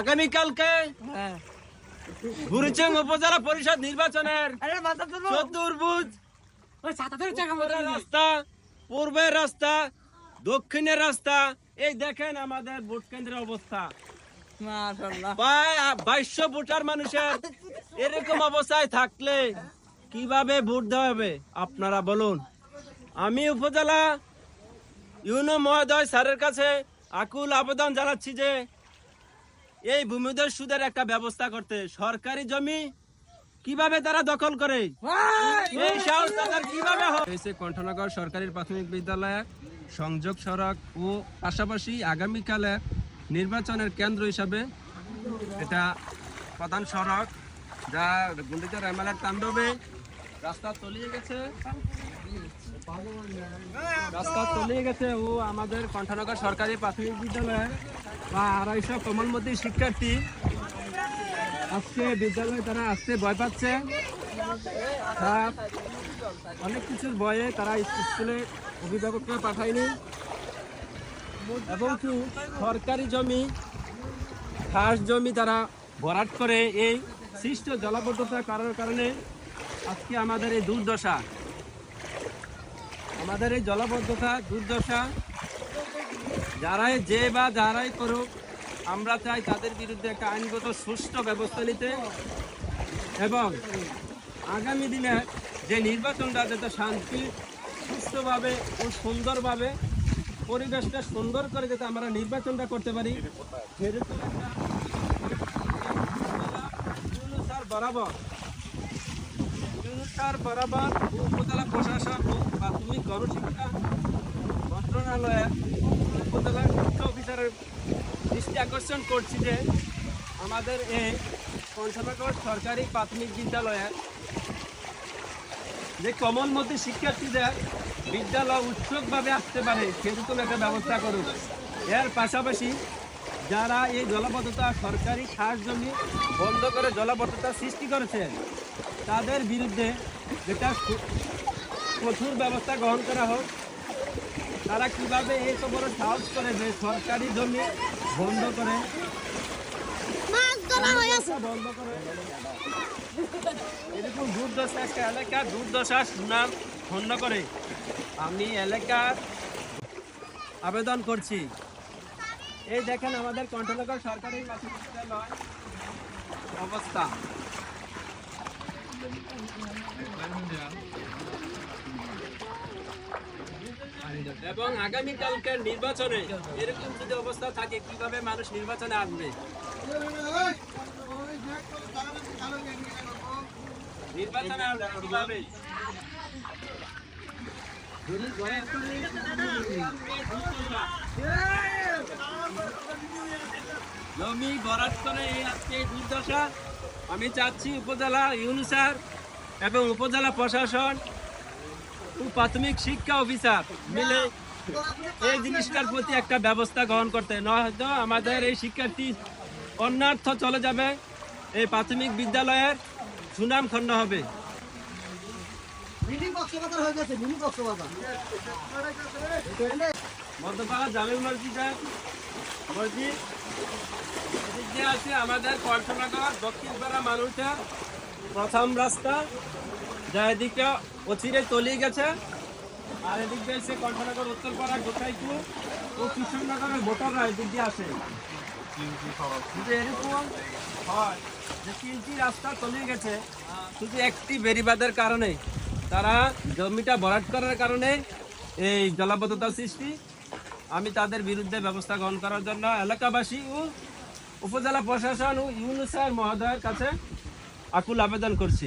আগামীকালকে হ্যাঁ। বুড়িচং উপজেলা পরিষদ নির্বাচনের চতুর্ভুজ রাস্তা পূর্বের রাস্তা দক্ষিণের রাস্তা। এই দেখেন আমাদের ভোট কেন্দ্রের অবস্থা। বাইশশো ভোটার মানুষের এরকম অবস্থায় থাকলে কীভাবে ভোট দেওয়া হবে? আপনারা বলুন। আমি উপজেলা ইউনো মহোদয় স্যারের কাছে আকুল আবেদন জানাচ্ছি যে এই ভূমিধর সুদের একটা ব্যবস্থা করতে। সরকারি জমি কীভাবে তারা দখল করে? এই সাহস তাদের কীভাবে হয়েছে কণ্ঠনগর সরকারি প্রাথমিক বিদ্যালয়ে সংযোগ সড়ক ও পাশাপাশি আগামীকালে নির্বাচনের কেন্দ্র হিসাবে এটা প্রধান সড়ক যা গুন্ডিচর এমএলএর তাণ্ডবে রাস্তা তলিয়ে গেছে। রাস্তা চলে গেছে ও আমাদের কণ্ঠনগর সরকারি প্রাথমিক বিদ্যালয়ে বা আড়াইশো কমলমতি শিক্ষার্থী আজকে বিদ্যালয়ে তারা আসতে ভয় পাচ্ছে। তারা অনেক কিছুর ভয়ে তারা স্কুলে অভিভাবককে পাঠায়নি। এবং কি সরকারি জমি, খাস জমি তারা ভরাট করে এই সৃষ্ট জলাবদ্ধতার কারণে আজকে আমাদের এই দুর্দশা। আমাদের এই জলাবদ্ধতা, দুর্দশা, যারাই যে বা যারাই করুক, আমরা চাই তাদের বিরুদ্ধে একটা আইনগত সুষ্ঠু ব্যবস্থা নিতে। এবং আগামী দিনে যে নির্বাচনটা যাতে শান্তি, সুস্থভাবে ও সুন্দরভাবে, পরিবেশটা সুন্দর করে যাতে আমরা নির্বাচনটা করতে পারি। সেরকম একটা বরাবর ইউনুসার বরাবর উপজেলা প্রশাসন ও প্রাথমিক গণশিক্ষা মন্ত্রণালয়ের উপজেলা শিক্ষা অফিসারের দৃষ্টি আকর্ষণ করছি যে আমাদের এই পঞ্চনগর সরকারি প্রাথমিক বিদ্যালয়ের যে কমলমতি শিক্ষার্থীদের বিদ্যালয় উৎসুকভাবে আসতে পারে সেরকম একটা ব্যবস্থা করুন। এর পাশাপাশি যারা এই জলাবদ্ধতা সরকারি খাস জমি বন্ধ করে জলাবদ্ধতা সৃষ্টি করেছেন, তাদের বিরুদ্ধে যেটা কঠোর ব্যবস্থা গ্রহণ করা হোক। তারা কীভাবে এই বড় সাহস করে যে সরকারি জমি বন্ধ করে? বন্ধ করে? এরকম দুর্দশা একটা এলাকা দুর্দশা সুনাম ধন্য করে। আমি এলাকার আবেদন করছি। এই দেখেন আমাদের কণ্ঠনগর সরকারি প্রাথমিক বিদ্যালয় অবস্থা। এবং আগামীকালকের নির্বাচনে এরকম যদি অবস্থা থাকে, কীভাবে মানুষ নির্বাচনে আসবে? নির্বাচনে আসবে কীভাবে? জমি আজকে দুর্দশা। আমি চাচ্ছি উপজেলা ইউনুসার এবং উপজেলা প্রশাসন ও প্রাথমিক শিক্ষা অফিসার মিলে এই জিনিসটার প্রতি একটা ব্যবস্থা গ্রহণ করতে। নয়তো আমাদের এই শিক্ষার্থী অন্যার্থ চলে যাবে এই প্রাথমিক বিদ্যালয়ের সুনাম খণ্ড হবে। মধ্যপাড়া জামিল মসজিদের মসজিদ। দিয়ে আছে আমাদের কল্পনাগর দক্ষিণপাড়া মানুষের প্রথম রাস্তা। যা এদিকে অচিরে তলিয়ে গেছে। আর এদিক দিয়ে এসে কণ্ঠনগর উত্তরপাড়া গোসাইপুর ও কৃষ্ণনগরের ভোটাররা এদিক দিয়ে আসে। কিন্তু এরকম হয় যে তিনটি রাস্তা তলিয়ে গেছে। শুধু একটি বেরিবাদের কারণে। তারা জমিটা ভরাট করার কারণে এই জলাবদ্ধতা সৃষ্টি। আমি তাদের বিরুদ্ধে ব্যবস্থা গ্রহণ করার জন্য এলাকাবাসী ও উপজেলা প্রশাসন ও ইউনুসার মহোদয়ের কাছে আকুল আবেদন করছি।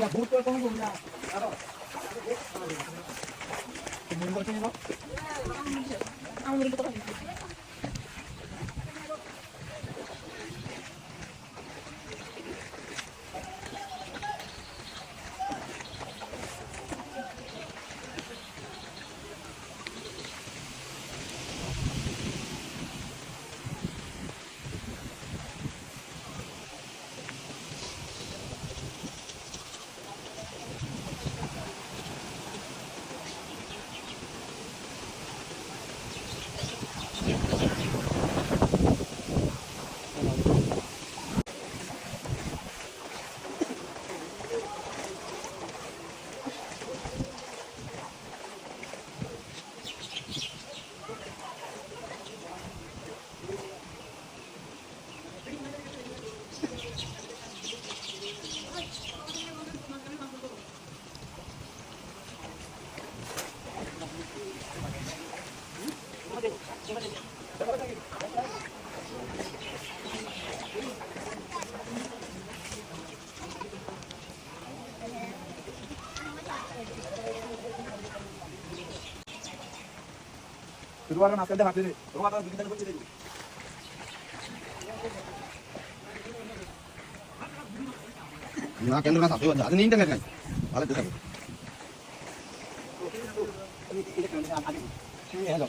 야, 못 떨고 온 거야. 알아. 뭔가 좀 해봐. শুধুমাত্র মাঝখান দিয়ে হাঁটবে তোমার দুদিন করতে না কেন না সাথে আছে নিন টাকা ভালো তো হ্যালো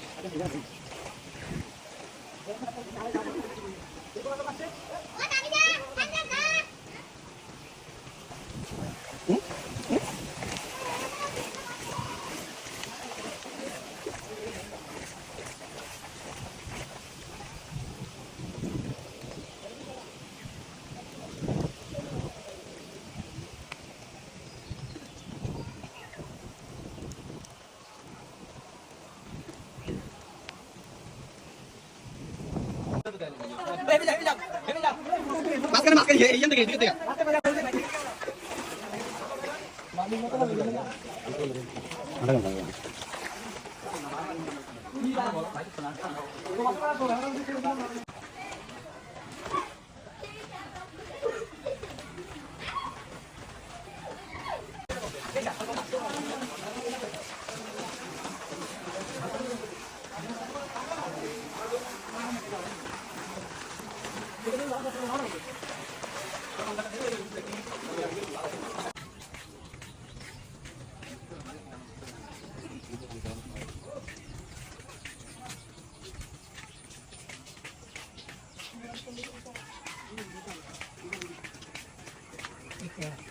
মাঝখানে মাঝখানে এইখান থেকে এদিকে থেকে কি Yeah.